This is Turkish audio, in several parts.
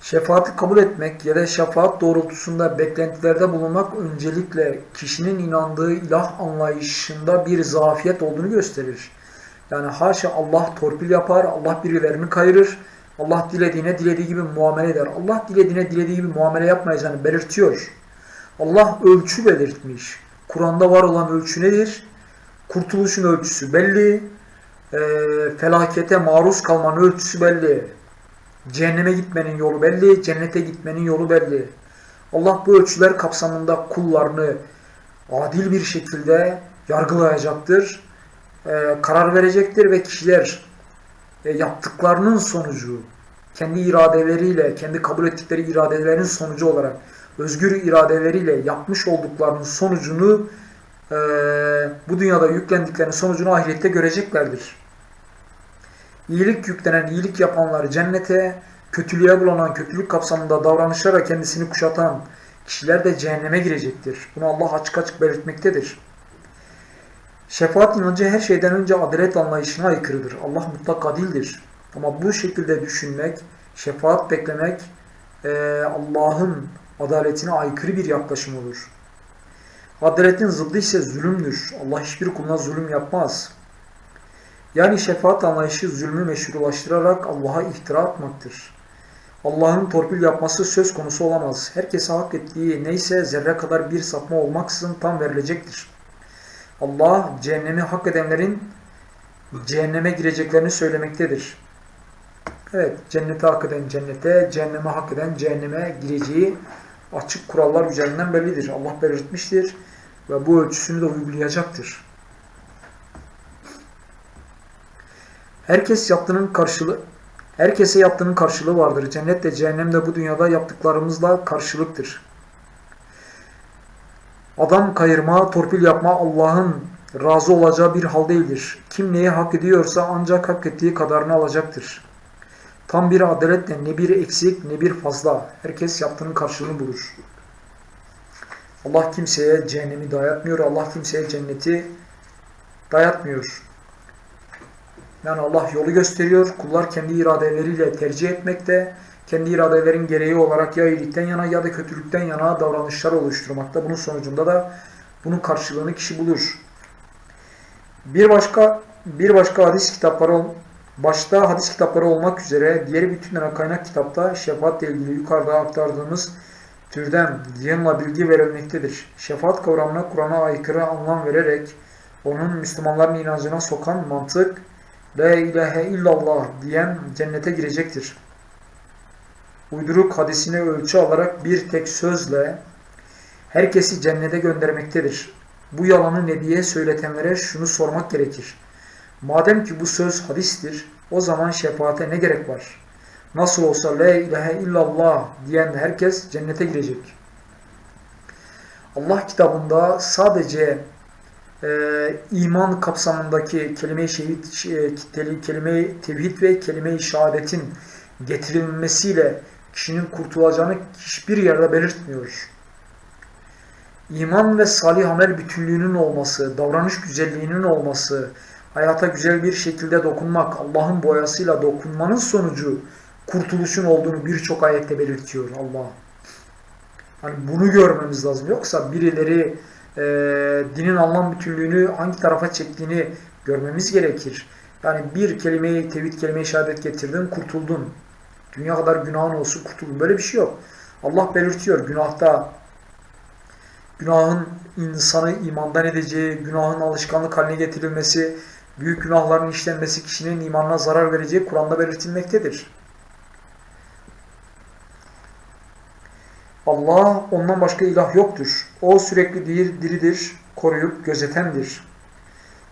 Şefaati kabul etmek ya da şefaat doğrultusunda beklentilerde bulunmak öncelikle kişinin inandığı ilah anlayışında bir zafiyet olduğunu gösterir. Yani haşa Allah torpil yapar, Allah birilerini kayırır, Allah dilediğine dilediği gibi muamele eder. Allah dilediğine dilediği gibi muamele yapmayacağını belirtiyor. Allah ölçü belirtmiş. Kur'an'da var olan ölçü nedir? Kurtuluşun ölçüsü belli. E, felakete maruz kalmanın ölçüsü belli. Cehenneme gitmenin yolu belli. Cennete gitmenin yolu belli. Allah bu ölçüler kapsamında kullarını adil bir şekilde yargılayacaktır. E, karar verecektir ve kişiler e, yaptıklarının sonucu kendi iradeleriyle, kendi kabul ettikleri iradelerin sonucu olarak özgür iradeleriyle yapmış olduklarının sonucunu e, bu dünyada yüklendiklerinin sonucunu ahirette göreceklerdir. İyilik yüklenen, iyilik yapanlar cennete, kötülüğe bulanan, kötülük kapsamında davranışlara kendisini kuşatan kişiler de cehenneme girecektir. Bunu Allah açık açık belirtmektedir. Şefaat inancı her şeyden önce adalet anlayışına aykırıdır. Allah mutlak adildir. Ama bu şekilde düşünmek, şefaat beklemek e, Allah'ın adaletine aykırı bir yaklaşım olur. Adaletin zıddı ise zulümdür. Allah hiçbir kuluna zulüm yapmaz. Yani şefaat anlayışı zulmü meşrulaştırarak Allah'a iftira atmaktır. Allah'ın torpil yapması söz konusu olamaz. Herkese hak ettiği neyse zerre kadar bir sapma olmaksızın tam verilecektir. Allah cehennemi hak edenlerin cehenneme gireceklerini söylemektedir. Evet, cennete hak eden cennete, cehenneme hak eden cehenneme gireceği açık kurallar üzerinden bellidir. Allah belirtmiştir ve bu ölçüsünü de uygulayacaktır. Herkes yaptığının karşılığı herkese yaptığının karşılığı vardır. Cennet de cehennem de bu dünyada yaptıklarımızla karşılıktır. Adam kayırma, torpil yapma Allah'ın razı olacağı bir hal değildir. Kim neyi hak ediyorsa ancak hak ettiği kadarını alacaktır. Tam bir adaletle ne bir eksik ne bir fazla. Herkes yaptığının karşılığını bulur. Allah kimseye cehennemi dayatmıyor. Allah kimseye cenneti dayatmıyor. Yani Allah yolu gösteriyor. Kullar kendi iradeleriyle tercih etmekte. Kendi iradelerin gereği olarak ya iyilikten yana ya da kötülükten yana davranışlar oluşturmakta. Bunun sonucunda da bunun karşılığını kişi bulur. Bir başka bir başka hadis kitapları başta hadis kitapları olmak üzere diğer bütün kaynak kitapta şefaatle ilgili yukarıda aktardığımız türden yanına bilgi verilmektedir. Şefaat kavramına Kur'an'a aykırı anlam vererek onun Müslümanların inancına sokan mantık La ilahe illallah diyen cennete girecektir. Uyduruk hadisine ölçü alarak bir tek sözle herkesi cennete göndermektedir. Bu yalanı Nebi'ye söyletenlere şunu sormak gerekir. Madem ki bu söz hadistir, o zaman şefaate ne gerek var? Nasıl olsa la ilahe illallah diyen herkes cennete girecek. Allah kitabında sadece e, iman kapsamındaki kelime-i şehit, e, kelime tevhid ve kelime-i şehadetin getirilmesiyle kişinin kurtulacağını hiçbir yerde belirtmiyor. İman ve salih amel bütünlüğünün olması, davranış güzelliğinin olması, hayata güzel bir şekilde dokunmak, Allah'ın boyasıyla dokunmanın sonucu kurtuluşun olduğunu birçok ayette belirtiyor Allah. Hani bunu görmemiz lazım. Yoksa birileri e, dinin anlam bütünlüğünü hangi tarafa çektiğini görmemiz gerekir. Yani bir kelimeyi, tevhid kelimeyi şehadet getirdin, kurtuldun. Dünya kadar günahın olsun kurtuldun. Böyle bir şey yok. Allah belirtiyor günahta günahın insanı imandan edeceği, günahın alışkanlık haline getirilmesi, büyük günahların işlenmesi kişinin imanına zarar vereceği Kur'an'da belirtilmektedir. Allah ondan başka ilah yoktur. O sürekli dir, diridir, koruyup gözetendir.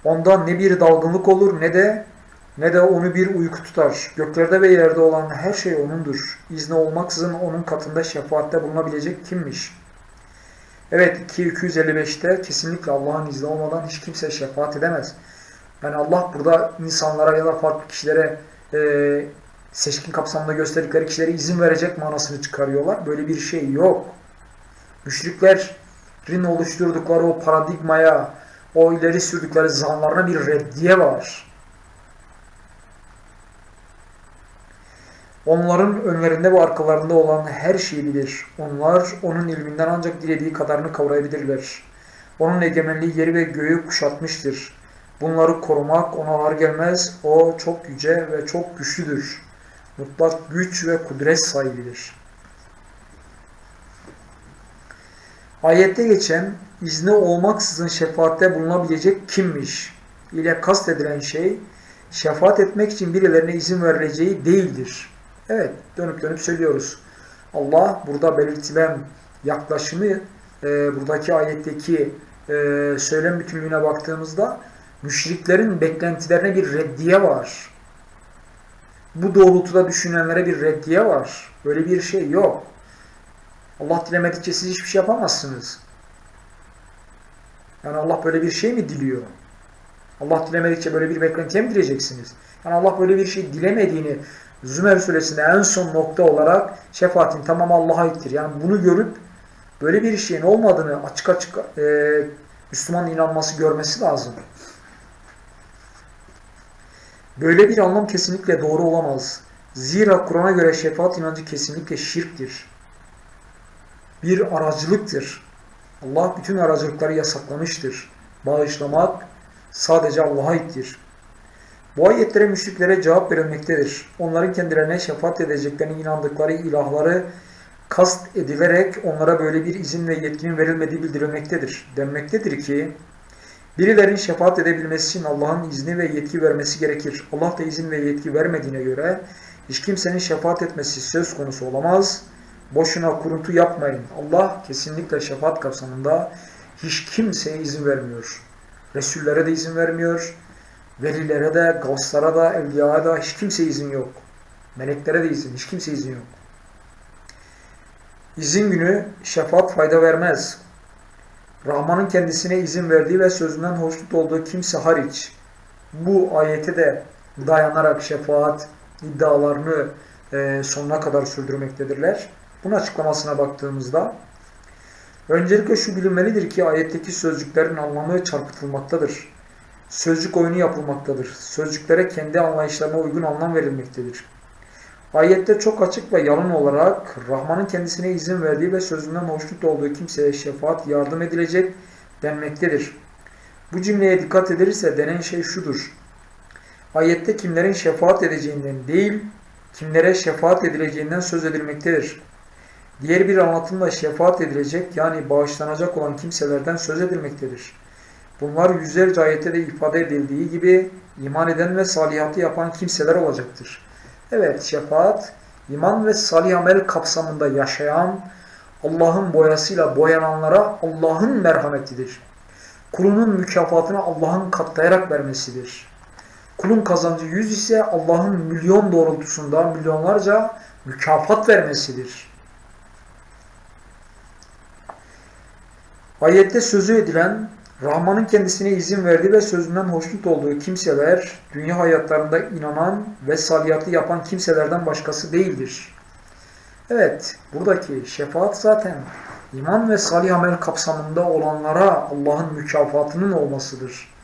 Onda ne bir dalgınlık olur ne de ne de onu bir uyku tutar. Göklerde ve yerde olan her şey O'nundur. İzni olmaksızın O'nun katında şefaatte bulunabilecek kimmiş? Evet 255'te kesinlikle Allah'ın izni olmadan hiç kimse şefaat edemez. Yani Allah burada insanlara ya da farklı kişilere e, seçkin kapsamında gösterdikleri kişilere izin verecek manasını çıkarıyorlar. Böyle bir şey yok. Müşriklerin oluşturdukları o paradigmaya, o ileri sürdükleri zanlarına bir reddiye var. Onların önlerinde ve arkalarında olan her şeyi bilir. Onlar onun ilminden ancak dilediği kadarını kavrayabilirler. Onun egemenliği yeri ve göğü kuşatmıştır. Bunları korumak ona ağır gelmez. O çok yüce ve çok güçlüdür. Mutlak güç ve kudret sahibidir. Ayette geçen izni olmaksızın şefaatte bulunabilecek kimmiş ile kastedilen şey şefaat etmek için birilerine izin verileceği değildir. Evet dönüp dönüp söylüyoruz. Allah burada belirtilen yaklaşımı e, buradaki ayetteki e, söylem bütünlüğüne baktığımızda müşriklerin beklentilerine bir reddiye var. Bu doğrultuda düşünenlere bir reddiye var. Böyle bir şey yok. Allah dilemedikçe siz hiçbir şey yapamazsınız. Yani Allah böyle bir şey mi diliyor? Allah dilemedikçe böyle bir beklentiye mi dileyeceksiniz? Yani Allah böyle bir şey dilemediğini Zümer suresinde en son nokta olarak şefaatin tamamı Allah'a aittir. Yani bunu görüp böyle bir şeyin olmadığını açık açık e, Müslüman inanması görmesi lazım. Böyle bir anlam kesinlikle doğru olamaz. Zira Kur'an'a göre şefaat inancı kesinlikle şirktir. Bir aracılıktır. Allah bütün aracılıkları yasaklamıştır. Bağışlamak sadece Allah'a aittir. Bu ayetlere müşriklere cevap verilmektedir. Onların kendilerine şefaat edeceklerine inandıkları ilahları kast edilerek onlara böyle bir izin ve yetkinin verilmediği bildirilmektedir. Denmektedir ki birilerinin şefaat edebilmesi için Allah'ın izni ve yetki vermesi gerekir. Allah da izin ve yetki vermediğine göre hiç kimsenin şefaat etmesi söz konusu olamaz. Boşuna kuruntu yapmayın. Allah kesinlikle şefaat kapsamında hiç kimseye izin vermiyor. Resullere de izin vermiyor. Velilere de, gavslara da, evliyaya da hiç kimse izin yok. Meleklere de izin, hiç kimse izin yok. İzin günü şefaat fayda vermez. Rahman'ın kendisine izin verdiği ve sözünden hoşnut olduğu kimse hariç bu ayete de dayanarak şefaat iddialarını e, sonuna kadar sürdürmektedirler. Bunun açıklamasına baktığımızda öncelikle şu bilinmelidir ki ayetteki sözcüklerin anlamı çarpıtılmaktadır. Sözcük oyunu yapılmaktadır. Sözcüklere kendi anlayışlarına uygun anlam verilmektedir. Ayette çok açık ve yalın olarak Rahman'ın kendisine izin verdiği ve sözünden hoşnut olduğu kimseye şefaat yardım edilecek denmektedir. Bu cümleye dikkat edilirse denen şey şudur. Ayette kimlerin şefaat edeceğinden değil, kimlere şefaat edileceğinden söz edilmektedir. Diğer bir anlatımla şefaat edilecek yani bağışlanacak olan kimselerden söz edilmektedir. Bunlar yüzlerce ayette de ifade edildiği gibi iman eden ve salihatı yapan kimseler olacaktır. Evet şefaat iman ve salih amel kapsamında yaşayan Allah'ın boyasıyla boyananlara Allah'ın merhametidir. Kulunun mükafatını Allah'ın katlayarak vermesidir. Kulun kazancı yüz ise Allah'ın milyon doğrultusunda milyonlarca mükafat vermesidir. Ayette sözü edilen Rahman'ın kendisine izin verdiği ve sözünden hoşnut olduğu kimseler dünya hayatlarında inanan ve saliyatı yapan kimselerden başkası değildir. Evet, buradaki şefaat zaten iman ve salih amel kapsamında olanlara Allah'ın mükafatının olmasıdır.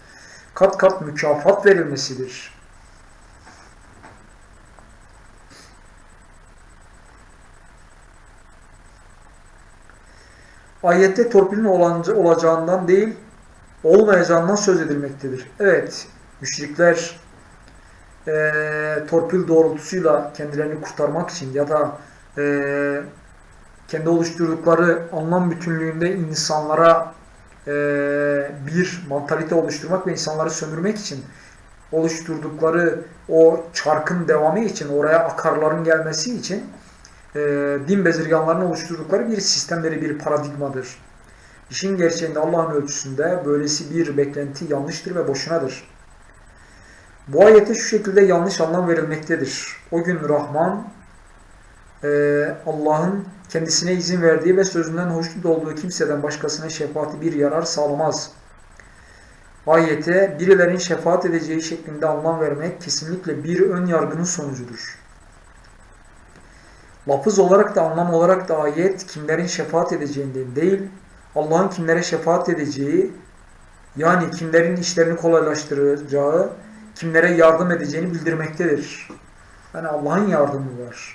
Kat kat mükafat verilmesidir. Ayette torpilin olacağından değil, olmayacağından söz edilmektedir. Evet, müşrikler e, torpil doğrultusuyla kendilerini kurtarmak için ya da e, kendi oluşturdukları anlam bütünlüğünde insanlara e, bir mantalite oluşturmak ve insanları sömürmek için oluşturdukları o çarkın devamı için, oraya akarların gelmesi için e, din bezirganlarının oluşturdukları bir sistemleri, bir paradigmadır. İşin gerçeğinde Allah'ın ölçüsünde böylesi bir beklenti yanlıştır ve boşunadır. Bu ayete şu şekilde yanlış anlam verilmektedir. O gün Rahman e, Allah'ın kendisine izin verdiği ve sözünden hoşnut olduğu kimseden başkasına şefaati bir yarar sağlamaz. Ayete birilerin şefaat edeceği şeklinde anlam vermek kesinlikle bir ön yargının sonucudur. Lafız olarak da anlam olarak da ayet kimlerin şefaat edeceğinden değil, Allah'ın kimlere şefaat edeceği, yani kimlerin işlerini kolaylaştıracağı, kimlere yardım edeceğini bildirmektedir. Yani Allah'ın yardımı var.